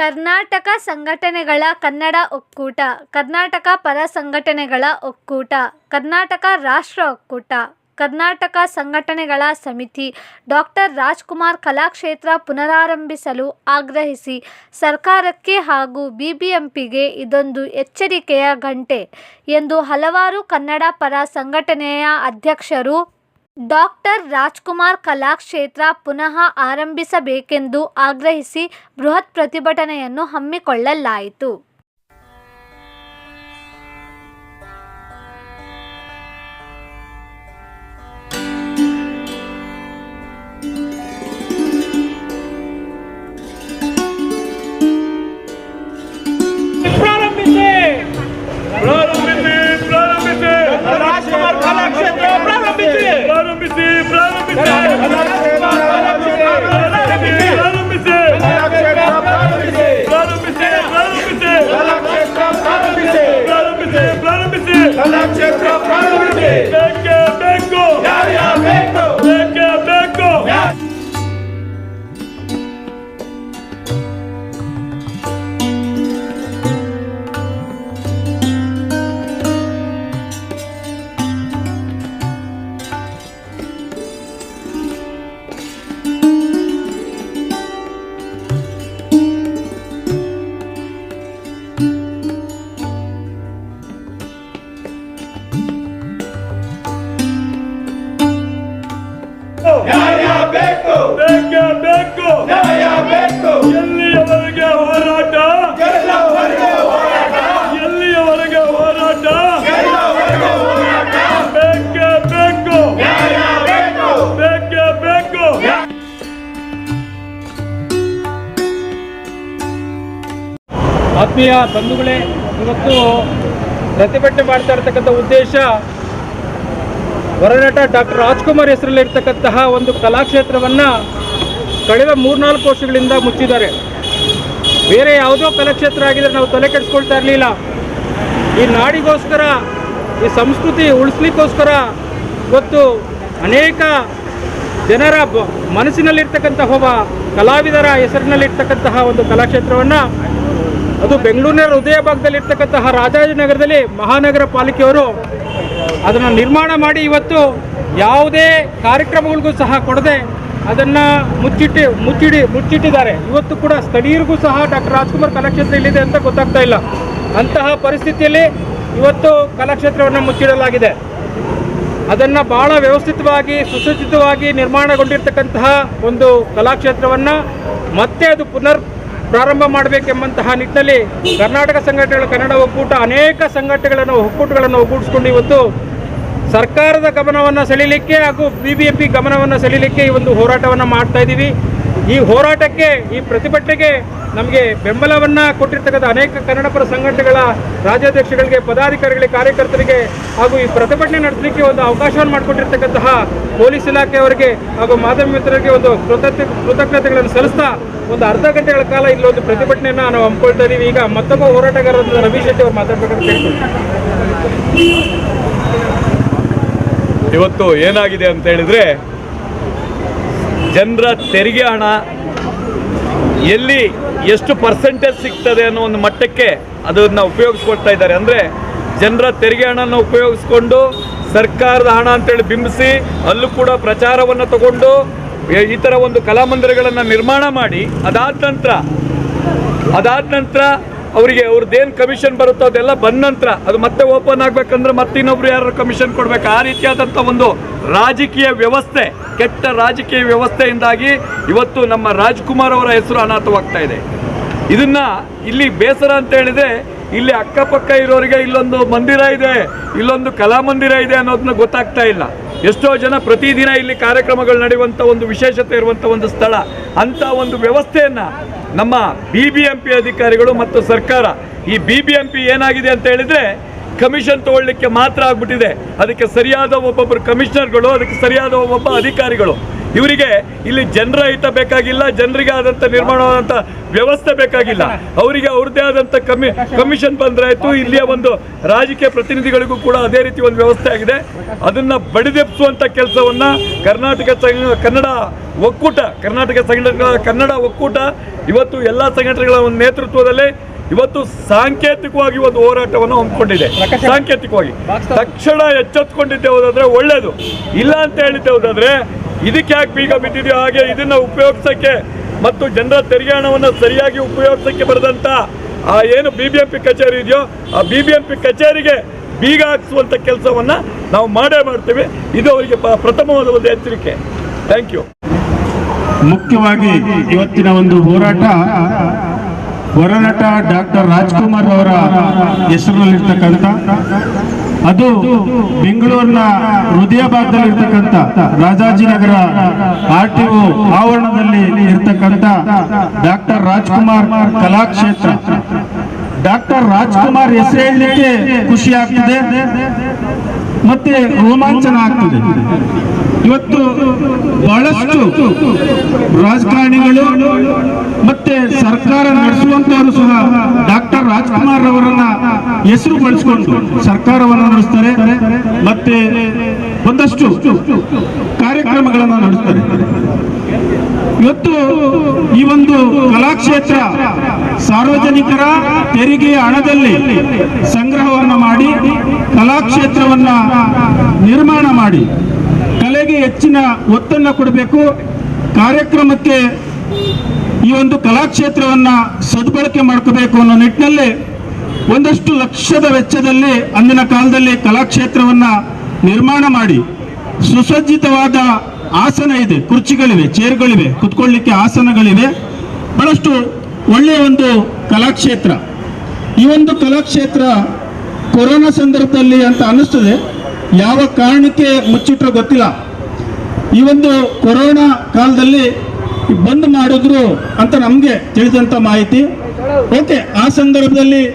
ಕರ್ನಾಟಕ ಸಂಘಟನೆಗಳ ಕನ್ನಡ ಒಕ್ಕೂಟ, ಕರ್ನಾಟಕ ಪರ ಸಂಘಟನೆಗಳ ಒಕ್ಕೂಟ, ಕರ್ನಾಟಕ ರಾಷ್ಟ್ರ ಒಕ್ಕೂಟ, ಕರ್ನಾಟಕ ಸಂಘಟನೆಗಳ ಸಮಿತಿ, ಡಾಕ್ಟರ್ ರಾಜ್ಕುಮಾರ್ ಕಲಾಕ್ಷೇತ್ರ ಪುನರಾರಂಭಿಸಲು ಆಗ್ರಹಿಸಿ, ಸರ್ಕಾರಕ್ಕೆ ಹಾಗೂ ಬಿಬಿಎಂಪಿಗೆ ಇದೊಂದು ಎಚ್ಚರಿಕೆಯ ಗಂಟೆ ಎಂದು ಹಲವಾರು ಕನ್ನಡ ಪರ ಸಂಘಟನೆಯ ಅಧ್ಯಕ್ಷರು ಡಾಕ್ಟರ್ ರಾಜ್ಕುಮಾರ್ ಕಲಾಕ್ಷೇತ್ರ ಪುನಃ ಆರಂಭಿಸಬೇಕೆಂದು ಆಗ್ರಹಿಸಿ ಬೃಹತ್ ಪ್ರತಿಭಟನೆಯನ್ನು ಹಮ್ಮಿಕೊಳ್ಳಲಾಯಿತು. What ಆತ್ಮೀಯ ಬಂಧುಗಳೇ, ಇವತ್ತು ಪ್ರತಿಭಟನೆ ಮಾಡ್ತಾ ಇರ್ತಕ್ಕಂಥ ಉದ್ದೇಶ ಹೊರನಟ ಡಾಕ್ಟರ್ ರಾಜ್ಕುಮಾರ್ ಹೆಸರಲ್ಲಿ ಇರ್ತಕ್ಕಂತಹ ಒಂದು ಕಲಾಕ್ಷೇತ್ರವನ್ನು ಕಳೆದ ಮೂರ್ನಾಲ್ಕು ವರ್ಷಗಳಿಂದ ಮುಚ್ಚಿದ್ದಾರೆ. ಬೇರೆ ಯಾವುದೋ ಕಲಾಕ್ಷೇತ್ರ ಆಗಿದ್ರೆ ನಾವು ತಲೆ ಕೆಡಿಸ್ಕೊಳ್ತಾ ಇರಲಿಲ್ಲ. ಈ ನಾಡಿಗೋಸ್ಕರ, ಈ ಸಂಸ್ಕೃತಿ ಉಳಿಸ್ಲಿಕ್ಕೋಸ್ಕರ ಇವತ್ತು ಅನೇಕ ಜನರ ಮನಸ್ಸಿನಲ್ಲಿರ್ತಕ್ಕಂತಹ ಒಬ್ಬ ಕಲಾವಿದರ ಹೆಸರಿನಲ್ಲಿರ್ತಕ್ಕಂತಹ ಒಂದು ಕಲಾಕ್ಷೇತ್ರವನ್ನು ಅದು ಬೆಂಗಳೂರಿನ ಹೃದಯ ಭಾಗದಲ್ಲಿರ್ತಕ್ಕಂತಹ ರಾಜಾಜಿನಗರದಲ್ಲಿ ಮಹಾನಗರ ಪಾಲಿಕೆಯವರು ಅದನ್ನು ನಿರ್ಮಾಣ ಮಾಡಿ ಇವತ್ತು ಯಾವುದೇ ಕಾರ್ಯಕ್ರಮಗಳಿಗೂ ಸಹ ಕೊಡದೆ ಅದನ್ನು ಮುಚ್ಚಿಟ್ಟು, ಮುಚ್ಚಿಡಿ, ಮುಚ್ಚಿಟ್ಟಿದ್ದಾರೆ. ಇವತ್ತು ಕೂಡ ಸ್ಥಳೀಯರಿಗೂ ಸಹ ಡಾಕ್ಟರ್ ರಾಜ್ಕುಮಾರ್ ಕಲಾಕ್ಷೇತ್ರ ಇಲ್ಲಿದೆ ಅಂತ ಗೊತ್ತಾಗ್ತಾ ಇಲ್ಲ. ಅಂತಹ ಪರಿಸ್ಥಿತಿಯಲ್ಲಿ ಇವತ್ತು ಕಲಾಕ್ಷೇತ್ರವನ್ನು ಮುಚ್ಚಿಡಲಾಗಿದೆ. ಅದನ್ನು ಭಾಳ ವ್ಯವಸ್ಥಿತವಾಗಿ, ಸುಸಜ್ಜಿತವಾಗಿ ನಿರ್ಮಾಣಗೊಂಡಿರ್ತಕ್ಕಂತಹ ಒಂದು ಕಲಾಕ್ಷೇತ್ರವನ್ನು ಮತ್ತೆ ಅದು ಪುನರ್ ಪ್ರಾರಂಭ ಮಾಡಬೇಕೆಂಬಂತಹ ನಿಟ್ಟಿನಲ್ಲಿ ಕರ್ನಾಟಕ ಸಂಘಟನೆಗಳ, ಕನ್ನಡ ಒಕ್ಕೂಟ ಅನೇಕ ಸಂಘಟನೆಗಳನ್ನು, ಒಕ್ಕೂಟಗಳನ್ನು ಒಗ್ಗೂಡಿಸ್ಕೊಂಡು ಇವತ್ತು ಸರ್ಕಾರದ ಗಮನವನ್ನು ಸೆಳೀಲಿಕ್ಕೆ ಹಾಗೂ ಬಿ ಬಿ ಎಂ ಪಿ ಗಮನವನ್ನು ಸೆಳೀಲಿಕ್ಕೆ ಈ ಒಂದು ಹೋರಾಟವನ್ನು ಮಾಡ್ತಾ ಇದ್ದೀವಿ. ಈ ಹೋರಾಟಕ್ಕೆ, ಈ ಪ್ರತಿಭಟನೆಗೆ ನಮಗೆ ಬೆಂಬಲವನ್ನು ಕೊಟ್ಟಿರ್ತಕ್ಕಂಥ ಅನೇಕ ಕನ್ನಡಪರ ಸಂಘಟನೆಗಳ ರಾಜ್ಯಾಧ್ಯಕ್ಷಗಳಿಗೆ, ಪದಾಧಿಕಾರಿಗಳಿಗೆ, ಕಾರ್ಯಕರ್ತರಿಗೆ ಹಾಗೂ ಈ ಪ್ರತಿಭಟನೆ ನಡೆಸಲಿಕ್ಕೆ ಒಂದು ಅವಕಾಶವನ್ನು ಮಾಡಿಕೊಟ್ಟಿರ್ತಕ್ಕಂತಹ ಪೊಲೀಸ್ ಇಲಾಖೆಯವರಿಗೆ ಹಾಗೂ ಮಾಧ್ಯಮ ಮಿತ್ರರಿಗೆ ಒಂದು ಕೃತಜ್ಞ, ಕೃತಜ್ಞತೆಗಳನ್ನು ಸಲ್ಲಿಸ್ತಾ ಒಂದು ಅರ್ಧ ಗಂಟೆಗಳ ಕಾಲ ಇಲ್ಲೊಂದು ಪ್ರತಿಭಟನೆಯನ್ನು ನಾವು ಹಮ್ಮಿಕೊಳ್ತಾ ಇದ್ದೀವಿ ಈಗ ಮತ್ತೊಬ್ಬ ಹೋರಾಟಗಾರರಾದ ರವಿ ಶೆಟ್ಟಿ ಅವರು ಮಾತಾಡ್ಬೇಕಂತ ಇವತ್ತು ಏನಾಗಿದೆ ಅಂತ ಹೇಳಿದ್ರೆ, ಜನರ ತೆರಿಗೆ ಹಣ ಎಲ್ಲಿ ಎಷ್ಟು ಪರ್ಸೆಂಟೇಜ್ ಸಿಗ್ತದೆ ಅನ್ನೋ ಒಂದು ಮಟ್ಟಕ್ಕೆ ಅದನ್ನು ಉಪಯೋಗಿಸ್ಕೊಳ್ತಾ ಇದ್ದಾರೆ. ಅಂದರೆ ಜನರ ತೆರಿಗೆ ಹಣನ ಉಪಯೋಗಿಸ್ಕೊಂಡು ಸರ್ಕಾರದ ಹಣ ಅಂತೇಳಿ ಬಿಂಬಿಸಿ ಅಲ್ಲೂ ಕೂಡ ಪ್ರಚಾರವನ್ನು ತಗೊಂಡು ಈ ಥರ ಒಂದು ಕಲಾಮಂದಿರಗಳನ್ನು ನಿರ್ಮಾಣ ಮಾಡಿ ಅದಾದ ನಂತರ ಅದಾದ ನಂತರ ಅವರಿಗೆ ಅವ್ರದ್ದೇನು ಕಮಿಷನ್ ಬರುತ್ತೋ ಅದೆಲ್ಲ ಬಂದ ನಂತರ ಅದು ಮತ್ತೆ ಓಪನ್ ಆಗಬೇಕಂದ್ರೆ ಮತ್ತಿನ್ನೊಬ್ರು ಯಾರು ಕಮಿಷನ್ ಕೊಡ್ಬೇಕು. ಆ ರೀತಿಯಾದಂಥ ಒಂದು ರಾಜಕೀಯ ವ್ಯವಸ್ಥೆ, ಕೆಟ್ಟ ರಾಜಕೀಯ ವ್ಯವಸ್ಥೆಯಿಂದಾಗಿ ಇವತ್ತು ನಮ್ಮ ರಾಜ್ಕುಮಾರ್ ಅವರ ಹೆಸರು ಅನಾಥವಾಗ್ತಾ ಇದೆ. ಇದನ್ನು ಇಲ್ಲಿ ಬೇಸರ ಅಂತ ಹೇಳಿದ್ರೆ ಇಲ್ಲಿ ಅಕ್ಕಪಕ್ಕ ಇರೋರಿಗೆ ಇಲ್ಲೊಂದು ಮಂದಿರ ಇದೆ, ಇಲ್ಲೊಂದು ಕಲಾಮಂದಿರ ಇದೆ ಅನ್ನೋದನ್ನ ಗೊತ್ತಾಗ್ತಾ ಇಲ್ಲ. ಎಷ್ಟೋ ಜನ ಪ್ರತಿದಿನ ಇಲ್ಲಿ ಕಾರ್ಯಕ್ರಮಗಳು ನಡೆಯುವಂಥ ಒಂದು ವಿಶೇಷತೆ ಇರುವಂಥ ಒಂದು ಸ್ಥಳ. ಅಂಥ ಒಂದು ವ್ಯವಸ್ಥೆಯನ್ನು ನಮ್ಮ ಬಿ ಬಿ ಎಂ ಪಿ ಅಧಿಕಾರಿಗಳು ಮತ್ತು ಸರ್ಕಾರ, ಈ ಬಿ ಬಿ ಎಂ ಪಿ ಏನಾಗಿದೆ ಅಂತ ಹೇಳಿದರೆ ಕಮಿಷನ್ ತಗೊಳ್ಳಿಕ್ಕೆ ಮಾತ್ರ ಆಗ್ಬಿಟ್ಟಿದೆ. ಅದಕ್ಕೆ ಸರಿಯಾದ ಒಬ್ಬೊಬ್ಬರು ಕಮಿಷನರ್ಗಳು, ಅದಕ್ಕೆ ಸರಿಯಾದ ಒಬ್ಬೊಬ್ಬ ಅಧಿಕಾರಿಗಳು. ಇವರಿಗೆ ಇಲ್ಲಿ ಜನರ ಹಿತ ಬೇಕಾಗಿಲ್ಲ ಜನರಿಗೆ ಆದಂಥ ನಿರ್ಮಾಣವಾದಂಥ ವ್ಯವಸ್ಥೆ ಬೇಕಾಗಿಲ್ಲ. ಅವರಿಗೆ ಅವ್ರದ್ದೇ ಆದಂಥ ಕಮಿ ಕಮಿಷನ್ ಬಂದ್ರೆ ಆಯ್ತು ಇಲ್ಲಿಯ ಒಂದು ರಾಜಕೀಯ ಪ್ರತಿನಿಧಿಗಳಿಗೂ ಕೂಡ ಅದೇ ರೀತಿ ಒಂದು ವ್ಯವಸ್ಥೆ ಆಗಿದೆ. ಅದನ್ನ ಬಡಿದೆಪ್ಸುವಂಥ ಕೆಲಸವನ್ನ ಕರ್ನಾಟಕ ಸಂಘ ಕನ್ನಡ ಒಕ್ಕೂಟ ಕರ್ನಾಟಕ ಸಂಘಟನೆಗಳ ಕನ್ನಡ ಒಕ್ಕೂಟ ಇವತ್ತು ಎಲ್ಲ ಸಂಘಟನೆಗಳ ಒಂದು ನೇತೃತ್ವದಲ್ಲಿ ಇವತ್ತು ಸಾಂಕೇತಿಕವಾಗಿ ಒಂದು ಹೋರಾಟವನ್ನು ಹೊಂದ್ಕೊಂಡಿದೆ. ಸಾಂಕೇತಿಕವಾಗಿ. ತಕ್ಷಣ ಎಚ್ಚೆತ್ಕೊಂಡಿದ್ದೆ ಹೋದಾದ್ರೆ ಒಳ್ಳೇದು. ಇಲ್ಲ ಅಂತ ಹೇಳಿದ್ದೆ ಹೋದಾದ್ರೆ ಇದಕ್ಕೆ ಯಾಕೆ ಬೀಗ ಬಿದ್ದಿದೆಯೋ ಹಾಗೆ ಇದನ್ನ ಉಪಯೋಗಿಸೋಕ್ಕೆ ಮತ್ತು ಜನರ ತೆರಿಗೆ ಹಣವನ್ನು ಸರಿಯಾಗಿ ಉಪಯೋಗಿಸೋಕ್ಕೆ ಬರೆದಂಥ ಆ ಏನು ಬಿ ಬಿ ಎಂ ಪಿ ಕಚೇರಿ ಇದೆಯೋ ಆ ಬಿ ಬಿ ಎಂ ಪಿ ಕಚೇರಿಗೆ ಬೀಗ ಹಾಕಿಸುವಂತ ಕೆಲಸವನ್ನ ನಾವು ಮಾಡೇ ಮಾಡ್ತೀವಿ. ಇದು ಅವರಿಗೆ ಪ್ರಥಮವಾದ ಒಂದು ಎಚ್ಚರಿಕೆ. ಥ್ಯಾಂಕ್ ಯು ಮುಖ್ಯವಾಗಿ ಇವತ್ತಿನ ಒಂದು ಹೋರಾಟ ಹೊರನಟ ಡಾಕ್ಟರ್ ರಾಜ್ಕುಮಾರ್ ಅವರ ಹೆಸರಿನಲ್ಲಿರ್ತಕ್ಕಂಥ ಅದು ಬೆಂಗಳೂರಿನ ಹೃದಯ ಭಾಗದಲ್ಲಿರ್ತಕ್ಕಂಥ ರಾಜಾಜಿನಗರ ಆರ್ ಟಿ ಒ ಆವರಣದಲ್ಲಿ ಇರ್ತಕ್ಕಂಥ ಡಾಕ್ಟರ್ ರಾಜ್ಕುಮಾರ್ ಕಲಾಕ್ಷೇತ್ರ ಡಾಕ್ಟರ್ ರಾಜ್ಕುಮಾರ್ ಹೆಸರು ಹೇಳಲಿಕ್ಕೆ ಖುಷಿ ಆಗ್ತದೆ. ಮತ್ತೆ ರೋಮಾಂಚನ ಆಗ್ತದೆ. ಇವತ್ತು ಬಹಳಷ್ಟು ರಾಜಕಾರಣಿಗಳು ಮತ್ತೆ ಸರ್ಕಾರ ನಡೆಸುವಂತವರು ಸಹ ಡಾಕ್ಟರ್ ರಾಜ್ಕುಮಾರ್ ಅವರನ್ನ ಹೆಸರು ಬಳಸಿಕೊಂಡು ಸರ್ಕಾರವನ್ನು ನಡೆಸ್ತಾರೆ. ಮತ್ತೆ ಒಂದಷ್ಟು ಕಾರ್ಯಕ್ರಮಗಳನ್ನು ನಡೆಸ್ತಾರೆ. ಇವತ್ತು ಈ ಒಂದು ಕಲಾಕ್ಷೇತ್ರ ಸಾರ್ವಜನಿಕರ ತೆರಿಗೆ ಹಣದಲ್ಲಿ ಸಂಗ್ರಹವನ್ನು ಮಾಡಿ, ಕಲಾಕ್ಷೇತ್ರವನ್ನ ನಿರ್ಮಾಣ ಮಾಡಿ. ಕಲೆಗೆ ಹೆಚ್ಚಿನ ಒತ್ತನ್ನು ಕೊಡಬೇಕು. ಕಾರ್ಯಕ್ರಮಕ್ಕೆ ಈ ಒಂದು ಕಲಾಕ್ಷೇತ್ರವನ್ನ ಸದ್ಬಳಕೆ ಮಾಡ್ಕೋಬೇಕು ಅನ್ನೋ ನಿಟ್ಟಿನಲ್ಲಿ ಒಂದಷ್ಟು ಲಕ್ಷದ ವೆಚ್ಚದಲ್ಲಿ ಅಂದಿನ ಕಾಲದಲ್ಲಿ ಕಲಾಕ್ಷೇತ್ರವನ್ನ ನಿರ್ಮಾಣ ಮಾಡಿ. ಸುಸಜ್ಜಿತವಾದ ಆಸನ ಇದೆ, ಕುರ್ಚಿಗಳಿವೆ, ಚೇರ್ಗಳಿವೆ, ಕುತ್ಕೊಳ್ಳಿಕ್ಕೆ ಆಸನಗಳಿವೆ. ಬಹಳಷ್ಟು ಒಳ್ಳೆಯ ಒಂದು ಕಲಾಕ್ಷೇತ್ರ. ಈ ಒಂದು ಕಲಾಕ್ಷೇತ್ರ ಕೊರೋನಾ ಸಂದರ್ಭದಲ್ಲಿ ಅಂತ ಅನ್ನಿಸ್ತದೆ. ಯಾವ ಕಾರಣಕ್ಕೆ ಮುಚ್ಚಿಟ್ರೋ ಗೊತ್ತಿಲ್ಲ. ಈ ಒಂದು ಕೊರೋನಾ ಕಾಲದಲ್ಲಿ ಬಂದ್ ಮಾಡಿದ್ರು ಅಂತ ನಮಗೆ ತಿಳಿದಂಥ ಮಾಹಿತಿ. ಓಕೆ, ಆ ಸಂದರ್ಭದಲ್ಲಿ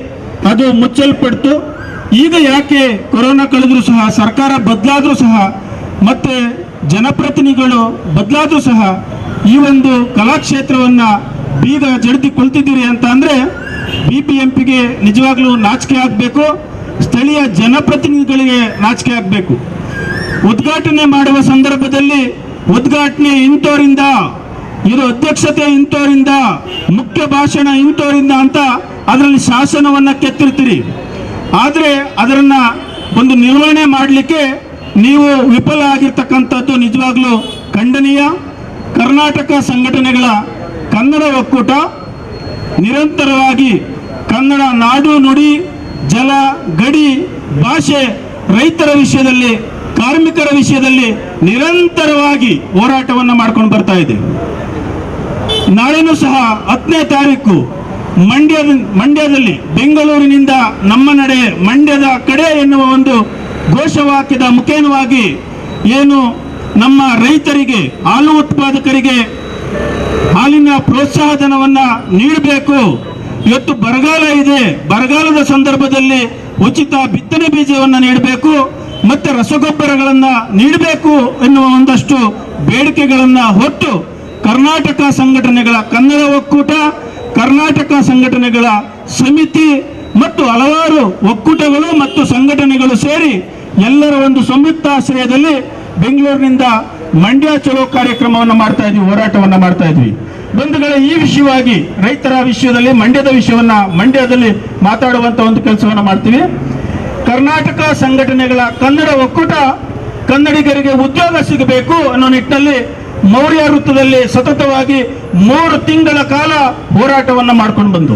ಅದು ಮುಚ್ಚಲ್ಪಡ್ತು. ಈಗ ಯಾಕೆ ಕೊರೋನಾ ಕಳೆದರೂ ಸಹ, ಸರ್ಕಾರ ಬದಲಾದರೂ ಸಹ ಮತ್ತೆ ಜನಪ್ರತಿನಿಧಿಗಳು ಬದಲಾದ್ರೂ ಸಹ ಈ ಒಂದು ಕಲಾಕ್ಷೇತ್ರವನ್ನ ಬೀಗ ಜಡಿದು ಕೊಳ್ತಿದ್ದೀರಿ ಅಂತ ಅಂದ್ರೆ ಬಿ ಪಿ ಎಂ ನಿಜವಾಗ್ಲೂ ನಾಚಿಕೆ ಆಗಬೇಕು, ಸ್ಥಳೀಯ ಜನಪ್ರತಿನಿಧಿಗಳಿಗೆ ನಾಚಿಕೆ ಆಗಬೇಕು. ಉದ್ಘಾಟನೆ ಮಾಡುವ ಸಂದರ್ಭದಲ್ಲಿ ಉದ್ಘಾಟನೆ ಇಂಥವರಿಂದ ಇದು ಅಧ್ಯಕ್ಷತೆ ಇಂಥವರಿಂದ ಮುಖ್ಯ ಭಾಷಣ ಇಂಥವರಿಂದ ಅಂತ ಅದರಲ್ಲಿ ಶಾಸನವನ್ನ ಕೆತ್ತಿರ್ತೀರಿ. ಆದರೆ ಅದರನ್ನ ಒಂದು ನಿರ್ವಹಣೆ ಮಾಡಲಿಕ್ಕೆ ನೀವು ವಿಫಲ ಆಗಿರ್ತಕ್ಕಂಥದ್ದು ನಿಜವಾಗ್ಲೂ ಖಂಡನೀಯ. ಕರ್ನಾಟಕ ಸಂಘಟನೆಗಳ ಕನ್ನಡ ಒಕ್ಕೂಟ ನಿರಂತರವಾಗಿ ಕನ್ನಡ ನಾಡು ನುಡಿ, ಜಲ, ಗಡಿ, ಭಾಷೆ, ರೈತರ ವಿಷಯದಲ್ಲಿ, ಕಾರ್ಮಿಕರ ವಿಷಯದಲ್ಲಿ ನಿರಂತರವಾಗಿ ಹೋರಾಟವನ್ನು ಮಾಡ್ಕೊಂಡು ಬರ್ತಾ ಇದೆ. ನಾಳೆನೂ ಸಹ ಹತ್ತನೇ ತಾರೀಕು ಮಂಡ್ಯದ, ಮಂಡ್ಯದಲ್ಲಿ ಬೆಂಗಳೂರಿನಿಂದ ನಮ್ಮ ನಡೆ ಮಂಡ್ಯದ ಕಡೆ ಎನ್ನುವ ಒಂದು ಘೋಷವಾಕ್ಯದ ಮುಖೇನವಾಗಿ ಏನು ನಮ್ಮ ರೈತರಿಗೆ, ಹಾಲು ಉತ್ಪಾದಕರಿಗೆ ಹಾಲಿನ ಪ್ರೋತ್ಸಾಹಧನವನ್ನ ನೀಡಬೇಕು. ಇವತ್ತು ಬರಗಾಲ ಇದೆ. ಬರಗಾಲದ ಸಂದರ್ಭದಲ್ಲಿ ಉಚಿತ ಬಿತ್ತನೆ ಬೀಜವನ್ನು ನೀಡಬೇಕು ಮತ್ತು ರಸಗೊಬ್ಬರಗಳನ್ನು ನೀಡಬೇಕು ಎನ್ನುವ ಒಂದಷ್ಟು ಬೇಡಿಕೆಗಳನ್ನು ಹೊತ್ತು ಕರ್ನಾಟಕ ಸಂಘಟನೆಗಳ ಕನ್ನಡ ಒಕ್ಕೂಟ, ಕರ್ನಾಟಕ ಸಂಘಟನೆಗಳ ಸಮಿತಿ ಮತ್ತು ಹಲವಾರು ಒಕ್ಕೂಟಗಳು ಮತ್ತು ಸಂಘಟನೆಗಳು ಸೇರಿ ಎಲ್ಲರ ಒಂದು ಸಂಯುಕ್ತಾಶ್ರಯದಲ್ಲಿ ಬೆಂಗಳೂರಿನಿಂದ ಮಂಡ್ಯ ಚಲೋ ಕಾರ್ಯಕ್ರಮವನ್ನು ಮಾಡ್ತಾ ಇದ್ವಿ, ಹೋರಾಟವನ್ನು ಮಾಡ್ತಾ ಇದ್ವಿ. ಬಂಧುಗಳೇ, ಈ ವಿಷಯವಾಗಿ ರೈತರ ವಿಷಯದಲ್ಲಿ, ಮಂಡ್ಯದ ವಿಷಯವನ್ನ ಮಂಡ್ಯದಲ್ಲಿ ಮಾತಾಡುವಂತ ಒಂದು ಕೆಲಸವನ್ನು ಮಾಡ್ತೀವಿ. ಕರ್ನಾಟಕ ಸಂಘಟನೆಗಳ ಕನ್ನಡ ಒಕ್ಕೂಟ ಕನ್ನಡಿಗರಿಗೆ ಉದ್ಯೋಗ ಸಿಗಬೇಕು ಅನ್ನೋ ನಿಟ್ಟಿನಲ್ಲಿ ಮೌರ್ಯ ವೃತ್ತದಲ್ಲಿ ಸತತವಾಗಿ ಮೂರು ತಿಂಗಳ ಕಾಲ ಹೋರಾಟವನ್ನ ಮಾಡ್ಕೊಂಡು ಬಂದು.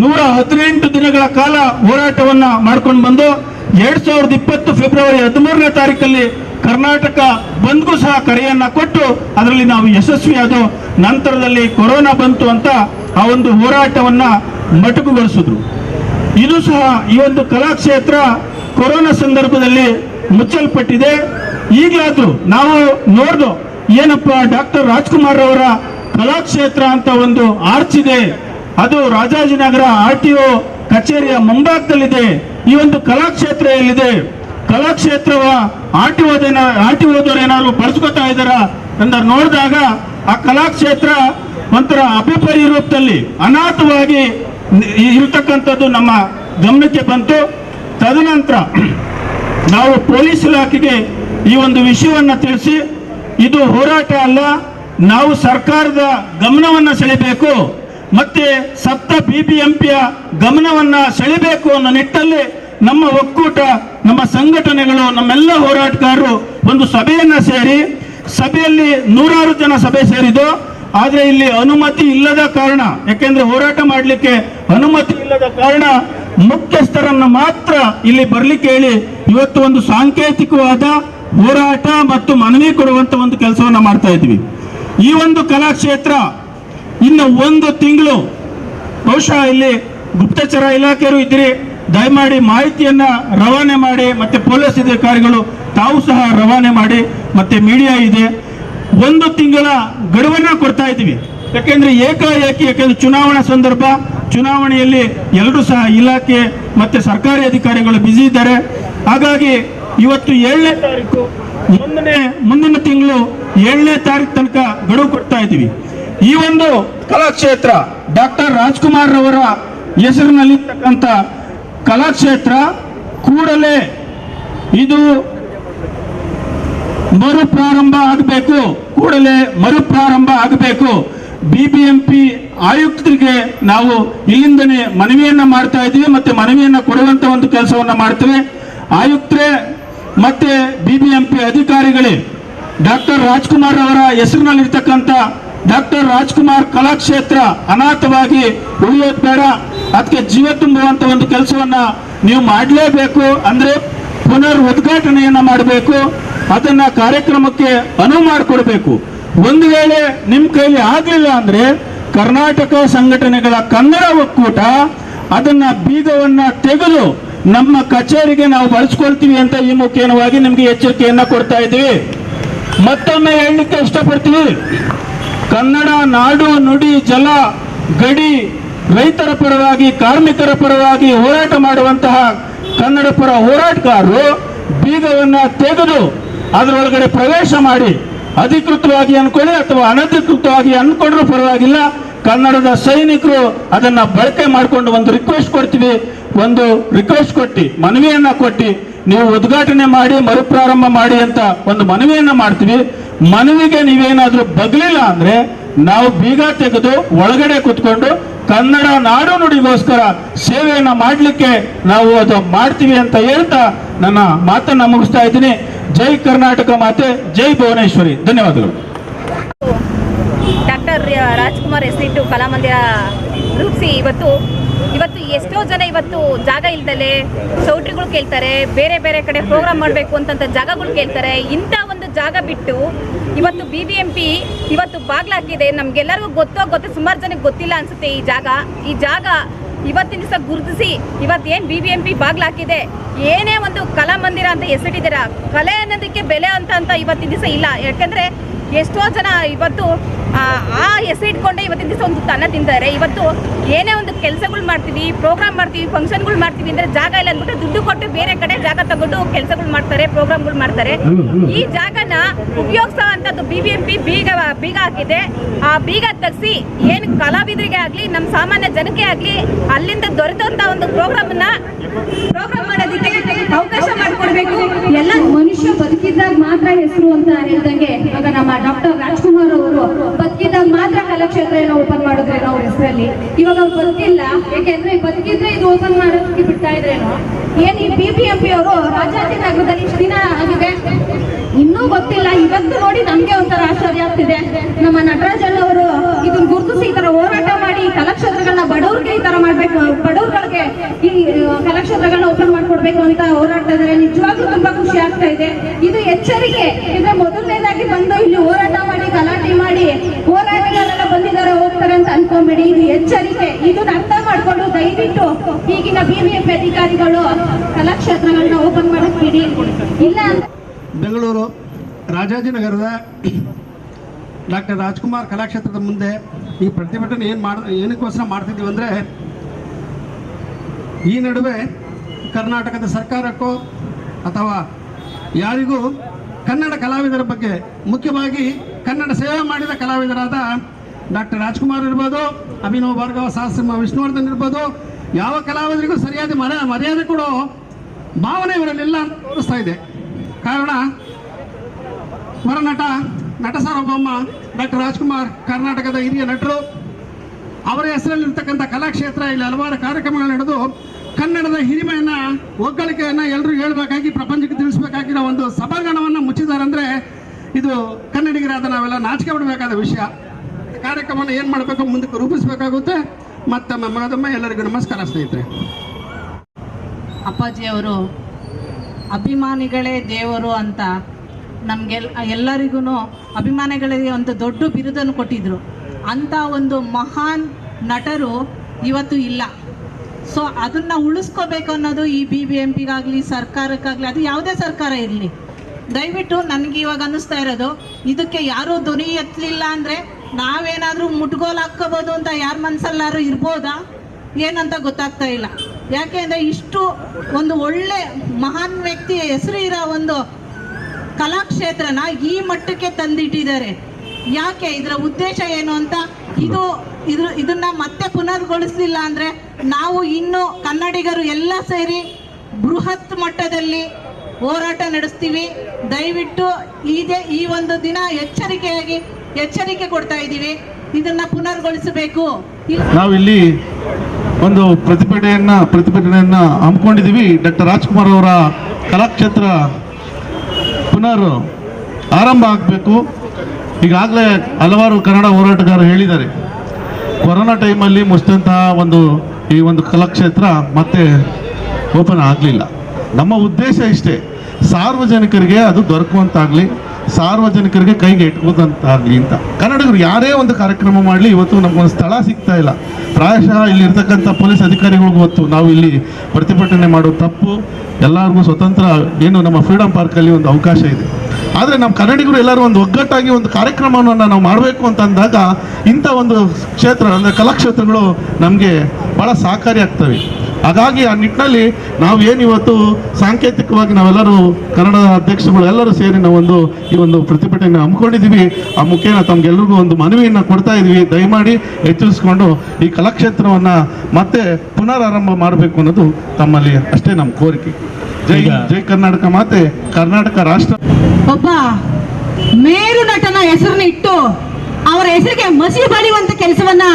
ನೂರ ಹದಿನೆಂಟು ದಿನಗಳ ಕಾಲ ಹೋರಾಟವನ್ನ ಮಾಡ್ಕೊಂಡು ಬಂದು ಎರಡ್ ಸಾವಿರದ ಇಪ್ಪತ್ತು ಫೆಬ್ರವರಿ ಹದಿಮೂರನೇ ತಾರೀಕಲ್ಲಿ ಕರ್ನಾಟಕ ಬಂದ್ಗೂ ಸಹ ಕರೆಯನ್ನ ಕೊಟ್ಟು ಅದರಲ್ಲಿ ನಾವು ಯಶಸ್ವಿಯಾದ ನಂತರದಲ್ಲಿ ಕೊರೋನಾ ಬಂತು ಅಂತ ಆ ಒಂದು ಹೋರಾಟವನ್ನ ಮಟುಕುಗೊಳಿಸಿದ್ರು. ಇದು ಸಹ ಈ ಒಂದು ಕಲಾಕ್ಷೇತ್ರ ಕೊರೋನಾ ಸಂದರ್ಭದಲ್ಲಿ ಮುಚ್ಚಲ್ಪಟ್ಟಿದೆ. ಈಗಲಾದ್ರೂ ನಾವು ನೋಡ್ದು ಏನಪ್ಪ ಡಾಕ್ಟರ್ ರಾಜ್ಕುಮಾರ್ ಅವರ ಕಲಾಕ್ಷೇತ್ರ ಅಂತ ಒಂದು ಆರ್ಚ್ ಇದೆ ಅದು ರಾಜಾಜಿನಗರ ಆರ್ ಟಿ ಕಚೇರಿಯ ಮುಂಭಾಗದಲ್ಲಿದೆ. ಈ ಒಂದು ಕಲಾಕ್ಷೇತ್ರ ಎಲ್ಲಿದೆ? ಕಲಾಕ್ಷೇತ್ರವ ಆಟಿ ಓದೇನ ಆಟಿ ಓದೋರು ಏನಾದ್ರು ಬಳಸ್ಕೊತಾ ಇದ್ದಾರಾ ಅಂತ ನೋಡಿದಾಗ ಆ ಕಲಾಕ್ಷೇತ್ರ ಒಂಥರ ಅಭಿಪರಿ ರೂಪದಲ್ಲಿ ಅನಾಥವಾಗಿ ಇರ್ತಕ್ಕಂಥದ್ದು ನಮ್ಮ ಗಮನಕ್ಕೆ ಬಂತು. ತದನಂತರ ನಾವು ಪೊಲೀಸ್ ಇಲಾಖೆಗೆ ಈ ಒಂದು ವಿಷಯವನ್ನು ತಿಳಿಸಿ, ಇದು ಹೋರಾಟ ಅಲ್ಲ, ನಾವು ಸರ್ಕಾರದ ಗಮನವನ್ನು ಸೆಳೆಬೇಕು. ಮತ್ತೆ ಸಪ್ತ ಬಿಬಿಎಂಪಿಯ ಗಮನವನ್ನ ಸೆಳೆಬೇಕು ಅನ್ನೋ ನಿಟ್ಟಲ್ಲಿ ನಮ್ಮ ಒಕ್ಕೂಟ, ನಮ್ಮ ಸಂಘಟನೆಗಳು, ನಮ್ಮೆಲ್ಲ ಹೋರಾಟಗಾರರು ಒಂದು ಸಭೆಯನ್ನ ಸೇರಿ, ಸಭೆಯಲ್ಲಿ ನೂರಾರು ಜನ ಸಭೆ ಸೇರಿದ್ದು, ಆದ್ರೆ ಇಲ್ಲಿ ಅನುಮತಿ ಇಲ್ಲದ ಕಾರಣ, ಯಾಕೆಂದ್ರೆ ಹೋರಾಟ ಮಾಡಲಿಕ್ಕೆ ಅನುಮತಿ ಇಲ್ಲದ ಕಾರಣ ಮುಖ್ಯಸ್ಥರನ್ನ ಮಾತ್ರ ಇಲ್ಲಿ ಬರ್ಲಿಕ್ಕೆ ಹೇಳಿ ಇವತ್ತು ಒಂದು ಸಾಂಕೇತಿಕವಾದ ಹೋರಾಟ ಮತ್ತು ಮನವಿ ಕೊಡುವಂತ ಒಂದು ಕೆಲಸವನ್ನ ಮಾಡ್ತಾ ಇದ್ವಿ ಈ ಒಂದು ಕಲಾಕ್ಷೇತ್ರ ಇನ್ನು ಒಂದು ತಿಂಗಳು ಬಹುಶಃ ಇಲ್ಲಿ ಗುಪ್ತಚರ ಇಲಾಖೆಯರು ಇದ್ರಿ ದಯಮಾಡಿ ಮಾಹಿತಿಯನ್ನ ರವಾನೆ ಮಾಡಿ ಮತ್ತೆ ಪೊಲೀಸ್ ಅಧಿಕಾರಿಗಳು ತಾವು ಸಹ ರವಾನೆ ಮಾಡಿ ಮತ್ತೆ ಮೀಡಿಯಾ ಇದೆ. ಒಂದು ತಿಂಗಳ ಗಡುವನ್ನ ಕೊಡ್ತಾ ಇದ್ದೀವಿ. ಯಾಕೆಂದ್ರೆ ಏಕಾಏಕಿ ಯಾಕೆಂದ್ರೆ ಚುನಾವಣಾ ಸಂದರ್ಭ, ಚುನಾವಣೆಯಲ್ಲಿ ಎಲ್ಲರೂ ಸಹ ಇಲಾಖೆ ಮತ್ತೆ ಸರ್ಕಾರಿ ಅಧಿಕಾರಿಗಳು ಬ್ಯುಸಿ ಇದ್ದಾರೆ. ಹಾಗಾಗಿ ಇವತ್ತು ಏಳನೇ ತಾರೀಕು ಮುಂದಿನ ಮುಂದಿನ ತಿಂಗಳು ಏಳನೇ ತಾರೀಕು ತನಕ ಗಡುವು ಕೊಡ್ತಾ ಇದ್ದೀವಿ. ಈ ಒಂದು ಕಲಾಕ್ಷೇತ್ರ ಡಾಕ್ಟರ್ ರಾಜ್ಕುಮಾರ್ ಅವರ ಹೆಸರಿನಲ್ಲಿರ್ತಕ್ಕಂಥ ಕಲಾಕ್ಷೇತ್ರ ಕೂಡಲೇ ಇದು ಮರುಪ್ರಾರಂಭ ಆಗಬೇಕು, ಕೂಡಲೇ ಮರುಪ್ರಾರಂಭ ಆಗಬೇಕು. ಬಿಬಿಎಂಪಿ ಆಯುಕ್ತರಿಗೆ ನಾವು ಇಲ್ಲಿಂದನೇ ಮನವಿಯನ್ನ ಮಾಡ್ತಾ ಇದ್ದೀವಿ ಮತ್ತೆ ಮನವಿಯನ್ನ ಕೊಡುವಂತ ಒಂದು ಕೆಲಸವನ್ನ ಮಾಡ್ತೇವೆ. ಆಯುಕ್ತರೇ, ಮತ್ತೆ ಬಿಬಿಎಂಪಿ ಅಧಿಕಾರಿಗಳೇ, ಡಾಕ್ಟರ್ ರಾಜ್ಕುಮಾರ್ ಅವರ ಹೆಸರಿನಲ್ಲಿರ್ತಕ್ಕಂಥ ಡಾಕ್ಟರ್ ರಾಜ್ಕುಮಾರ್ ಕಲಾಕ್ಷೇತ್ರ ಅನಾಥವಾಗಿ ಉಳಿಯೋದು ಬೇಡ ಅದಕ್ಕೆ ಜೀವ ತುಂಬುವಂತ ಒಂದು ಕೆಲಸವನ್ನ ನೀವು ಮಾಡಲೇಬೇಕು. ಅಂದ್ರೆ ಪುನರ್ ಉದ್ಘಾಟನೆಯನ್ನ ಮಾಡಬೇಕು. ಅದನ್ನ ಕಾರ್ಯಕ್ರಮಕ್ಕೆ ಅನುವು ಮಾಡಿಕೊಡ್ಬೇಕು. ಒಂದು ವೇಳೆ ನಿಮ್ಮ ಕೈಲಿ ಆಗ್ಲಿಲ್ಲ ಅಂದ್ರೆ ಕರ್ನಾಟಕ ಸಂಘಟನೆಗಳ ಕನ್ನಡ ಒಕ್ಕೂಟ ಅದನ್ನ ಬೀಗವನ್ನ ತೆಗೆದು ನಮ್ಮ ಕಚೇರಿಗೆ ನಾವು ಬಳಸ್ಕೊಳ್ತೀವಿ ಅಂತ ಈ ಮುಖೇನವಾಗಿ ನಿಮ್ಗೆ ಎಚ್ಚರಿಕೆಯನ್ನ ಕೊಡ್ತಾ ಇದ್ದೀವಿ. ಮತ್ತೊಮ್ಮೆ ಹೇಳಲಿಕ್ಕೆ ಇಷ್ಟಪಡ್ತೀವಿ. ಕನ್ನಡ ನಾಡು ನುಡಿ ಜಲ ಗಡಿ ರೈತರ ಪರವಾಗಿ, ಕಾರ್ಮಿಕರ ಪರವಾಗಿ ಹೋರಾಟ ಮಾಡುವಂತಹ ಕನ್ನಡ ಪರ ಹೋರಾಟಗಾರರು ಬೀಗವನ್ನ ತೆಗೆದು ಅದರೊಳಗಡೆ ಪ್ರವೇಶ ಮಾಡಿ ಅಧಿಕೃತವಾಗಿ ಅನ್ಕೊಳ್ಳಿ ಅಥವಾ ಅನಧಿಕೃತವಾಗಿ ಅನ್ಕೊಂಡ್ರೂ ಪರವಾಗಿಲ್ಲ, ಕನ್ನಡದ ಸೈನಿಕರು ಅದನ್ನ ಬಳಕೆ ಮಾಡಿಕೊಂಡು ಒಂದು ರಿಕ್ವೆಸ್ಟ್ ಕೊಡ್ತೀವಿ. ಒಂದು ರಿಕ್ವೆಸ್ಟ್ ಕೊಟ್ಟು, ಮನವಿಯನ್ನ ಕೊಟ್ಟು, ನೀವು ಉದ್ಘಾಟನೆ ಮಾಡಿ, ಮರುಪ್ರಾರಂಭ ಮಾಡಿ ಅಂತ ಒಂದು ಮನವಿಯನ್ನ ಮಾಡ್ತೀವಿ. ಮನವಿಗೆ ನೀವೇನಾದ್ರೂ ಬಗ್ಲಿಲ್ಲ ಅಂದ್ರೆ ನಾವು ಬೀಗ ತೆಗೆದು ಒಳಗಡೆ ಕುತ್ಕೊಂಡು ಕನ್ನಡ ನಾಡು ನುಡಿಗೋಸ್ಕರ ಸೇವೆಯನ್ನ ಮಾಡಲಿಕ್ಕೆ ನಾವು ಅದು ಮಾಡ್ತೀವಿ ಅಂತ ಹೇಳ್ತಾ ನನ್ನ ಮಾತನ್ನ ಮುಗಿಸ್ತಾ ಇದ್ದೀನಿ. ಜೈ ಕರ್ನಾಟಕ ಮಾತೆ, ಜೈ ಭುವನೇಶ್ವರಿ. ಧನ್ಯವಾದಗಳು. ಡಾಕ್ಟರ್ ರಾಜ್ಕುಮಾರ್ ಹೆಸರಿಟ್ಟು ಕಲಾಮಂದಿರ ರೂಪಿಸಿ. ಇವತ್ತು ಇವತ್ತು ಎಷ್ಟೋ ಜನ ಇವತ್ತು ಜಾಗ ಇಲ್ದಲೆ ಚೌಟ್ರಿಗಳು ಕೇಳ್ತಾರೆ, ಬೇರೆ ಬೇರೆ ಕಡೆ ಪ್ರೋಗ್ರಾಮ್ ಮಾಡಬೇಕು ಅಂತಂತ ಜಾಗಗಳು ಕೇಳ್ತಾರೆ. ಇಂಥ ಜಾಗ ಬಿಟ್ಟು ಇವತ್ತು ಬಿ ಬಿ ಎಂ ಪಿ ಇವತ್ತು ಬಾಗ್ಲಾಕಿದೆ. ನಮ್ಗೆಲ್ಲರಿಗೂ ಗೊತ್ತೋ ಗೊತ್ತೋ ಸುಮಾರು ಜನಕ್ಕೆ ಗೊತ್ತಿಲ್ಲ ಅನ್ಸುತ್ತೆ ಈ ಜಾಗ. ಈ ಜಾಗ ಇವತ್ತಿನ ದಿವಸ ಗುರುತಿಸಿ ಇವತ್ತೇನು ಬಿ ಬಿ ಎಂ ಪಿ ಬಾಗ್ಲಾಕಿದೆ? ಏನೇ ಒಂದು ಕಲಾ ಮಂದಿರ ಅಂತ ಹೆಸರಿಟ್ಟಿದ್ದೀರಾ? ಕಲೆ ಅನ್ನೋದಕ್ಕೆ ಬೆಲೆ ಅಂತ ಅಂತ ಇವತ್ತಿನ ದಿವಸ ಇಲ್ಲ. ಯಾಕಂದ್ರೆ ಎಷ್ಟೋ ಜನ ಇವತ್ತು ಆ, ಹೆಸರು ಇಟ್ಕೊಂಡೆ ಇವತ್ತಿನ ದಿವಸ ಒಂದು ತನ್ನ ತಿಂತಾರೆ. ಇವತ್ತು ಏನೇ ಒಂದು ಕೆಲಸಗಳು ಮಾಡ್ತೀವಿ ಪ್ರೋಗ್ರಾಮ್ ಮಾಡ್ತೀವಿ ಫಂಕ್ಷನ್ಗಳು ಮಾಡ್ತೀವಿ ಅಂದರೆ ಜಾಗ ಇಲ್ಲ ಅಂದ್ಬಿಟ್ಟು ದುಡ್ಡು ಕೊಟ್ಟು ಬೇರೆ ಕಡೆ ಜಾಗ ತಗೊಂಡು ಕೆಲಸಗಳು ಮಾಡ್ತಾರೆ ಪ್ರೋಗ್ರಾಮ್ಗಳು ಮಾಡ್ತಾರೆ. ಈ ಜಾಗನ ಉಪಯೋಗಿಸೋ ಅಂತದ್ದು ಬಿ ಬಿ ಎಂ ಪಿ ಬೀಗ ಬೀಗ ಹಾಕಿದೆ. ಆ ಬೀಗ ತಗ್ಸಿ ಏನು ಕಲಾವಿದರಿಗೆ ಆಗಲಿ ನಮ್ಮ ಸಾಮಾನ್ಯ ಜನಕ್ಕೆ ಆಗಲಿ ಅಲ್ಲಿಂದ ದೊರೆತಂಥ ಒಂದು ಪ್ರೋಗ್ರಾಮ್ನ ಪ್ರೋಗ್ರಾಮ್ ಮಾಡೋದಕ್ಕೆ ಅವಕಾಶ ಮಾಡಿಕೊಡ್ಬೇಕು. ಎಲ್ಲ ಮನುಷ್ಯ ಬದುಕಿದ್ದಾಗ ಮಾತ್ರ ಹೆಸರು ಅಂತ ಹೇಳ್ದಂಗೆ ಇವಾಗ ನಮ್ಮ ಡಾಕ್ಟರ್ ರಾಜ್ಕುಮಾರ್ ಅವರು ಬದುಕಿದ್ದಾಗ ಮಾತ್ರ ಕಲಾಕ್ಷೇತ್ರ ಏನೋ ಓಪನ್ ಮಾಡಿದ್ರೇನೋ ಅವ್ರ ಹೆಸರಲ್ಲಿ. ಇವಾಗ ಅವ್ರು ಬದುಕಿಲ್ಲ ಯಾಕೆಂದ್ರೆ ಬದುಕಿದ್ರೆ ಇದು ಓಪನ್ ಮಾಡೋದಕ್ಕೆ ಬಿಡ್ತಾ ಇದ್ರೇನೋ. ಏನ್ ಈ ಬಿ ಪಿ ಎಂ ಪಿ ಅವರು ರಾಜಾಜಿನಗರದಲ್ಲಿ ಇಷ್ಟು ದಿನ ಆಗಿದೆ? ಇನ್ನೂ ಗೊತ್ತಿಲ್ಲ. ಇವತ್ತು ನೋಡಿ ನಮ್ಗೆ ಒಂಥರ ಆಶ್ಚರ್ಯ ಆಗ್ತಿದೆ. ನಮ್ಮ ನಟರಾಜನ್ ಅವರು ಇದನ್ನ ಗುರುತಿಸಿ ಈ ತರ ಹೋರಾಟ ಮಾಡಿ ಕಲಾಕ್ಷೇತ್ರಗಳನ್ನ ಬಡವ್ರಿಗೆ ಈ ತರ ಮಾಡ್ಬೇಕು, ಬಡವ್ರಗಳಿಗೆ ಈ ಕಲಾಕ್ಷೇತ್ರಗಳನ್ನ ಓಪನ್ ಮಾಡ್ಕೊಡ್ಬೇಕು ಅಂತ ಹೋರಾಡ್ತಾ ಇದ್ದಾರೆ ನಿಜವಾಗ್ಲೂ ತುಂಬಾ ಖುಷಿ ಆಗ್ತಾ ಇದೆ. ಇದು ಎಚ್ಚರಿಕೆ. ಇದ್ರೆ ಮೊದಲನೇದಾಗಿ ಬಂದು ಇಲ್ಲಿ ಹೋರಾಟ ಮಾಡಿ ಗಲಾಟೆ ಮಾಡಿ ಹೋರಾಟಗಳೆಲ್ಲ ಬಂದಿದ್ದಾರೆ ಅನ್ಕೊಂಬೇಡಿ ಇದು ಎಚ್ಚರಿಕೆ. ಇದನ್ನ ಅರ್ಥ ಮಾಡ್ಕೊಂಡು ದಯವಿಟ್ಟು ಈಗಿನ ಬಿಬಿಎಂಪಿ ಅಧಿಕಾರಿಗಳು ಕಲಾಕ್ಷೇತ್ರಗಳನ್ನ ಓಪನ್ ಮಾಡಕ್ ಇಲ್ಲ ಬೆಂಗಳೂರು ರಾಜಾಜಿನಗರದ ಡಾಕ್ಟರ್ ರಾಜ್ಕುಮಾರ್ ಕಲಾಕ್ಷೇತ್ರದ ಮುಂದೆ ಈ ಪ್ರತಿಭಟನೆ ಏನು ಮಾಡ, ಏನಕ್ಕೋಸ್ಕರ ಮಾಡ್ತಿದ್ದೀವಿ ಅಂದರೆ ಈ ನಡುವೆ ಕರ್ನಾಟಕದ ಸರ್ಕಾರಕ್ಕೋ ಅಥವಾ ಯಾರಿಗೂ ಕನ್ನಡ ಕಲಾವಿದರ ಬಗ್ಗೆ ಮುಖ್ಯವಾಗಿ ಕನ್ನಡ ಸೇವೆ ಮಾಡಿದ ಕಲಾವಿದರಾದ ಡಾಕ್ಟರ್ ರಾಜ್ಕುಮಾರ್ ಇರ್ಬೋದು, ಅಭಿನವ್ ಭಾರ್ಗವ ಸಹಸ್ರ ವಿಷ್ಣುವರ್ಧನ್ ಇರ್ಬೋದು, ಯಾವ ಕಲಾವಿದರಿಗೂ ಸರಿಯಾದ ಮರ, ಮರ್ಯಾದೆ ಕೊಡೋ ಭಾವನೆ ಇವರಲ್ಲಿಲ್ಲ ಅಂತ ತೋರಿಸ್ತಾ ಇದೆ. ಕಾರಣ ಮರ ನಟ ಸಾರ್ವಭೌಮ ಡಾಕ್ಟರ್ ರಾಜ್ಕುಮಾರ್, ಕರ್ನಾಟಕದ ಹಿರಿಯ ನಟರು, ಅವರ ಹೆಸರಲ್ಲಿರ್ತಕ್ಕಂಥ ಕಲಾಕ್ಷೇತ್ರ, ಇಲ್ಲಿ ಹಲವಾರು ಕಾರ್ಯಕ್ರಮಗಳು ನಡೆದು, ಕನ್ನಡದ ಹಿರಿಮೆಯನ್ನು, ಒಗ್ಗಳಿಕೆಯನ್ನ ಎಲ್ಲರೂ ಹೇಳ್ಬೇಕಾಗಿ, ಪ್ರಪಂಚಕ್ಕೆ ತಿಳಿಸ್ಬೇಕಾಗಿರೋ ಒಂದು ಸಭಾಂಗಣವನ್ನು ಮುಚ್ಚಿದ್ದಾರೆ ಅಂದ್ರೆ, ಇದು ಕನ್ನಡಿಗರಾದ ನಾವೆಲ್ಲ ನಾಚಿಕೆ ಬಿಡಬೇಕಾದ ವಿಷಯ. ಕಾರ್ಯಕ್ರಮವನ್ನು ಏನು ಮಾಡಬೇಕು, ಮುಂದಕ್ಕೆ ರೂಪಿಸಬೇಕಾಗುತ್ತೆ. ಮತ್ತೆ ಮಗದಮ್ಮ ಎಲ್ಲರಿಗೂ ನಮಸ್ಕಾರ ಸ್ನೇಹಿತರೆ. ಅಪ್ಪಾಜಿಯವರು ಅಭಿಮಾನಿಗಳೇ ದೇವರು ಅಂತ ನಮಗೆಲ್ ಎಲ್ಲರಿಗೂ ಅಭಿಮಾನಿಗಳಿಗೆ ಒಂದು ದೊಡ್ಡ ಬಿರುದನ್ನು ಕೊಟ್ಟಿದ್ರು. ಅಂಥ ಒಂದು ಮಹಾನ್ ನಟರು ಇವತ್ತು ಇಲ್ಲ. ಸೊ, ಅದನ್ನು ಉಳಿಸ್ಕೋಬೇಕು ಅನ್ನೋದು ಈ ಬಿ ಬಿ ಎಂ ಪಿಗಾಗಲಿ, ಸರ್ಕಾರಕ್ಕಾಗಲಿ, ಅದು ಯಾವುದೇ ಸರ್ಕಾರ ಇರಲಿ. ದಯವಿಟ್ಟು ನನಗೆ ಇವಾಗ ಅನ್ನಿಸ್ತಾ ಇರೋದು, ಇದಕ್ಕೆ ಯಾರೂ ಧ್ವನಿ ಎತ್ತಲಿಲ್ಲ ಅಂದರೆ ನಾವೇನಾದರೂ ಮುಟ್ಗೋಲು ಹಾಕ್ಕೋಬೋದು ಅಂತ ಯಾರ ಮನಸ್ಸಲ್ಲಾರು ಇರ್ಬೋದಾ? ಏನಂತ ಗೊತ್ತಾಗ್ತಾ ಇಲ್ಲ. ಯಾಕೆ ಅಂದರೆ ಇಷ್ಟು ಒಂದು ಒಳ್ಳೆ ಮಹಾನ್ ವ್ಯಕ್ತಿಯ ಹೆಸರು ಇರೋ ಒಂದು ಕಲಾಕ್ಷೇತ್ರನ ಈ ಮಟ್ಟಕ್ಕೆ ತಂದಿಟ್ಟಿದ್ದಾರೆ. ಯಾಕೆ? ಇದರ ಉದ್ದೇಶ ಏನು ಅಂತ ಇದು ಇದ್ರ ಇದನ್ನ ಮತ್ತೆ ಪುನರ್ಗೊಳಿಸಲಿಲ್ಲ ಅಂದರೆ ನಾವು ಇನ್ನು ಕನ್ನಡಿಗರು ಎಲ್ಲ ಸೇರಿ ಬೃಹತ್ ಮಟ್ಟದಲ್ಲಿ ಹೋರಾಟ ನಡೆಸ್ತೀವಿ. ದಯವಿಟ್ಟು ಇದೇ ಈ ಒಂದು ದಿನ ಎಚ್ಚರಿಕೆಯಾಗಿ ಎಚ್ಚರಿಕೆ ಕೊಡ್ತಾ ಇದ್ದೀವಿ. ಇದನ್ನ ಪುನರ್ಗೊಳಿಸಬೇಕು ನಾವಿಲ್ಲಿ ಒಂದು ಪ್ರತಿಭಟನೆಯನ್ನ ಪ್ರತಿಭಟನೆಯನ್ನ ಹಮ್ಮಿಕೊಂಡಿದ್ದೀವಿ. ಡಾಕ್ಟರ್ ರಾಜ್ಕುಮಾರ್ ಅವರ ಕಲಾಕ್ಷೇತ್ರ ಪುನರ್ ಆರಂಭ ಆಗಬೇಕು. ಈಗಾಗಲೇ ಹಲವಾರು ಕನ್ನಡ ಹೋರಾಟಗಾರರು ಹೇಳಿದ್ದಾರೆ. ಕೊರೋನಾ ಟೈಮಲ್ಲಿ ಮುಚ್ಚಿದಂತಹ ಒಂದು ಈ ಒಂದು ಕಲಾಕ್ಷೇತ್ರ ಮತ್ತೆ ಓಪನ್ ಆಗಲಿಲ್ಲ. ನಮ್ಮ ಉದ್ದೇಶ ಇಷ್ಟೇ, ಸಾರ್ವಜನಿಕರಿಗೆ ಅದು ದೊರಕುವಂತಾಗಲಿ. ಸಾರ್ವಜನಿಕರಿಗೆ ಕೈಗೆ ಇಟ್ಕೋದಂತಾಗಲಿ ಅಂತ. ಕನ್ನಡಿಗರು ಯಾರೇ ಒಂದು ಕಾರ್ಯಕ್ರಮ ಮಾಡಲಿ, ಇವತ್ತು ನಮಗೊಂದು ಸ್ಥಳ ಸಿಗ್ತಾ ಇಲ್ಲ. ಪ್ರಾಯಶಃ ಇಲ್ಲಿರ್ತಕ್ಕಂಥ ಪೊಲೀಸ್ ಅಧಿಕಾರಿಗಳಿಗೂ ಗೊತ್ತು, ನಾವು ಇಲ್ಲಿ ಪ್ರತಿಭಟನೆ ಮಾಡೋ ತಪ್ಪು, ಎಲ್ಲರಿಗೂ ಸ್ವತಂತ್ರ ಏನು ನಮ್ಮ ಫ್ರೀಡಮ್ ಪಾರ್ಕಲ್ಲಿ ಒಂದು ಅವಕಾಶ ಇದೆ. ಆದರೆ ನಮ್ಮ ಕನ್ನಡಿಗರು ಎಲ್ಲರೂ ಒಂದು ಒಗ್ಗಟ್ಟಾಗಿ ಒಂದು ಕಾರ್ಯಕ್ರಮವನ್ನು ನಾವು ಮಾಡಬೇಕು ಅಂತ ಅಂದಾಗ ಇಂಥ ಒಂದು ಕ್ಷೇತ್ರ, ಅಂದರೆ ಕಲಾಕ್ಷೇತ್ರಗಳು ನಮಗೆ ಭಾಳ ಸಹಕಾರಿ ಆಗ್ತವೆ. ಹಾಗಾಗಿ ಆ ನಿಟ್ಟಿನಲ್ಲಿ ನಾವು ಏನು ಇವತ್ತು ಸಾಂಕೇತಿಕವಾಗಿ ನಾವೆಲ್ಲರೂ ಕನ್ನಡ ಅಧ್ಯಕ್ಷರುಗಳು ಎಲ್ಲರೂ ಸೇರಿ ನಾವೊಂದು ಈ ಒಂದು ಪ್ರತಿಭಟನೆ ಹಮ್ಮಿಕೊಂಡಿದ್ದೀವಿ. ಆ ಮುಖೇನ ತಮಗೆಲ್ಲರಿಗೂ ಒಂದು ಮನವಿಯನ್ನು ಕೊಡ್ತಾ ಇದ್ವಿ ದಯಮಾಡಿ ಎಚ್ಚರಿಸ್ಕೊಂಡು ಈ ಕಲಾಕ್ಷೇತ್ರವನ್ನು ಮತ್ತೆ ಪುನರಾರಂಭ ಮಾಡಬೇಕು ಅನ್ನೋದು ತಮ್ಮಲ್ಲಿ ಅಷ್ಟೇ ನಮ್ಮ ಕೋರಿಕೆ. ಜೈ ಜೈ ಕರ್ನಾಟಕ ಮಾತೆ ಕರ್ನಾಟಕ ರಾಷ್ಟ್ರ. ಒಬ್ಬ ಮೇರು ನಟನ ಹೆಸರನ್ನ ಇಟ್ಟು ಅವರ ಹೆಸರಿಗೆ ಮಸಿ ಬಳಿಯುವಂತ ಕೆಲಸವನ್ನ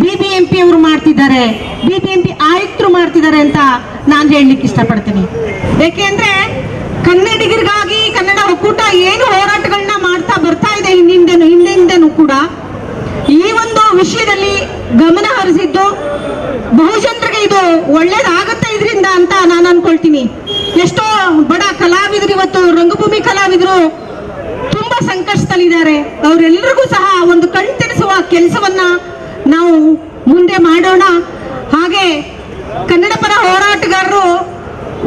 ಬಿಬಿಎಂಪಿ ಅವರು ಮಾಡ್ತಿದ್ದಾರೆ. ಬಿಬಿಎಂಪಿ ಆಯುಕ್ತರು ಮಾಡ್ತಿದ್ದಾರೆ ಅಂತ ನಾನು ಹೇಳಲಿಕ್ಕೆ ಇಷ್ಟಪಡ್ತೀನಿ. ಏಕೆಂದ್ರೆ ಕನ್ನಡಿಗರಿಗಾಗಿ ಕನ್ನಡ ಒಕ್ಕೂಟ ಏನು ಹೋರಾಟಗಳನ್ನ ಮಾಡ್ತಾ ಬರ್ತಾ ಇದೆ ಹಿಂದಿಂದೆನು ಹಿಂದಿಂದೆನೂ ಕೂಡ. ಈ ಒಂದು ವಿಷಯದಲ್ಲಿ ಗಮನ ಹರಿಸಿದ್ದು ಬಹುಜನರಿಗೆ ಇದು ಒಳ್ಳೇದಾಗತ್ತೆ ಇದರಿಂದ ಅಂತ ನಾನು ಅನ್ಕೊಳ್ತೀನಿ. ಎಷ್ಟೋ ಬಡ ಕಲಾವಿದರು ಇವತ್ತು ರಂಗಭೂಮಿ ಕಲಾವಿದರು ತುಂಬಾ ಸಂಕಷ್ಟದಲ್ಲಿದ್ದಾರೆ. ಅವರೆಲ್ಲರಿಗೂ ಸಹ ಒಂದು ಕಣ್ ತೆರೆಸುವ ಕೆಲಸವನ್ನ ನಾವು ಮುಂದೆ ಮಾಡೋಣ. ಹಾಗೆ ಕನ್ನಡ ಪರ ಹೋರಾಟಗಾರರು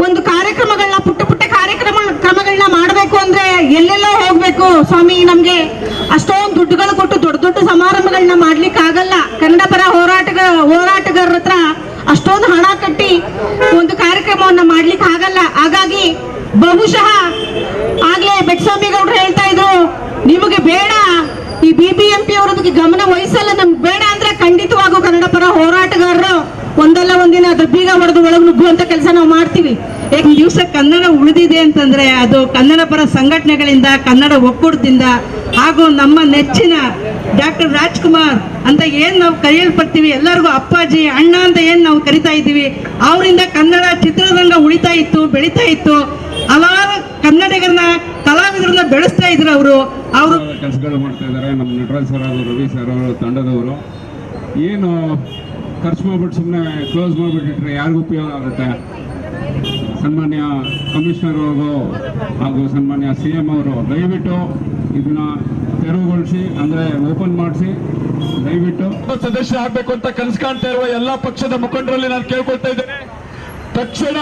ಒಂದು ಕಾರ್ಯಕ್ರಮಗಳನ್ನ, ಪುಟ್ಟ ಪುಟ್ಟ ಕಾರ್ಯಕ್ರಮ, ಕ್ರಮಗಳನ್ನ ಮಾಡಬೇಕು ಅಂದ್ರೆ ಎಲ್ಲೆಲ್ಲೋ ಹೋಗ್ಬೇಕು. ಸ್ವಾಮಿ, ನಮ್ಗೆ ಅಷ್ಟೊಂದು ದುಡ್ಡುಗಳು ಕೊಟ್ಟು ದೊಡ್ಡ ದೊಡ್ಡ ಸಮಾರಂಭಗಳನ್ನ ಮಾಡ್ಲಿಕ್ಕೆ ಆಗಲ್ಲ. ಕನ್ನಡ ಪರ ಹೋರಾಟಗ, ಹೋರಾಟಗಾರರ ಹತ್ರ ಅಷ್ಟೊಂದು ಹಣ ಕಟ್ಟಿ ಒಂದು ಕಾರ್ಯಕ್ರಮವನ್ನ ಮಾಡ್ಲಿಕ್ಕೆ ಆಗಲ್ಲ. ಹಾಗಾಗಿ ಬಹುಶಃ ಆಗ್ಲೇ ಬೆಟ್ಸ್ವಾಮಿ ಗೌಡ್ರು ಹೇಳ್ತಾ ಇದ್ರು, ನಿಮಗೆ ಬೇಡ. ಈ ಬಿ ಬಿ ಗಮನ ವಹಿಸಲ್ಲ, ನಮ್ಗೆ ಬೇಡ ಅಂದ್ರೆ ಖಂಡಿತವಾಗೂ ಕನ್ನಡ ಪರ ಹೋರಾಟಗಾರರು ಒಂದಲ್ಲ ಒಂದಿನ ಅದ್ರ ಬೀಗ ಹೊಡೆದು ಒಳಗೆ ನುಗ್ಗುವಂತ ಕೆಲಸ ನಾವು ಮಾಡ್ತೀವಿ. ಯಾಕೆ ದಿವಸ ಕನ್ನಡ ಉಳಿದಿದೆ ಅಂತಂದ್ರೆ ಅದು ಕನ್ನಡ ಪರ ಸಂಘಟನೆಗಳಿಂದ, ಕನ್ನಡ ಒಕ್ಕೂಟದಿಂದ ಹಾಗೂ ನಮ್ಮ ನೆಚ್ಚಿನ ಡಾಕ್ಟರ್ ರಾಜ್ಕುಮಾರ್ ಅಂತ ಏನ್ ನಾವು ಕರೆಯಲ್ಪಡ್ತೀವಿ, ಎಲ್ಲರಿಗೂ ಅಪ್ಪಾಜಿ, ಅಣ್ಣ ಅಂತ ಏನ್ ನಾವು ಕರಿತಾ ಇದ್ದೀವಿ, ಅವರಿಂದ ಕನ್ನಡ ಚಿತ್ರರಂಗ ಉಳಿತಾ ಇತ್ತು, ಬೆಳೀತಾ ಇತ್ತು. ಹಲವಾರು ಕನ್ನಡಿಗರನ್ನ ಕಲಾವಿದರನ್ನ ಬೆಳೆಸ್ತಾ ಇದ್ರು ಅವರು. ಅವರು ಕೆಲಸಗಳು ಮಾಡ್ತಾ ಇದ್ದಾರೆ. ನಮ್ಮ ನಟರಾಜ್ ಸರ್ ರವಿ ಸರ್ ಅವರು, ತಂಡದವರು. ಏನು ಖರ್ಚು ಮಾಡ್ಬಿಟ್ಟು ಸುಮ್ಮನೆ ಕ್ಲೋಸ್ ಮಾಡಿಬಿಟ್ಟಿಟ್ರೆ ಯಾರಿಗೂ ಉಪಯೋಗ ಆಗುತ್ತೆ? ಸನ್ಮಾನ್ಯ ಕಮಿಷನರ್ ಅವರು ಹಾಗೂ ಸನ್ಮಾನ್ಯ ಸಿ ಎಂ ಅವರು, ದಯವಿಟ್ಟು ಇದನ್ನ ತೆರವುಗೊಳಿಸಿ, ಅಂದರೆ ಓಪನ್ ಮಾಡಿಸಿ, ದಯವಿಟ್ಟು. ಸದಸ್ಯ ಆಗಬೇಕು ಅಂತ ಕನಸು ಕಾಣ್ತಾ ಇರುವ ಎಲ್ಲಾ ಪಕ್ಷದ ಮುಖಂಡರಲ್ಲಿ ನಾನು ಕೇಳ್ಕೊಳ್ತಾ ಇದ್ದೇನೆ. ತಕ್ಷಣ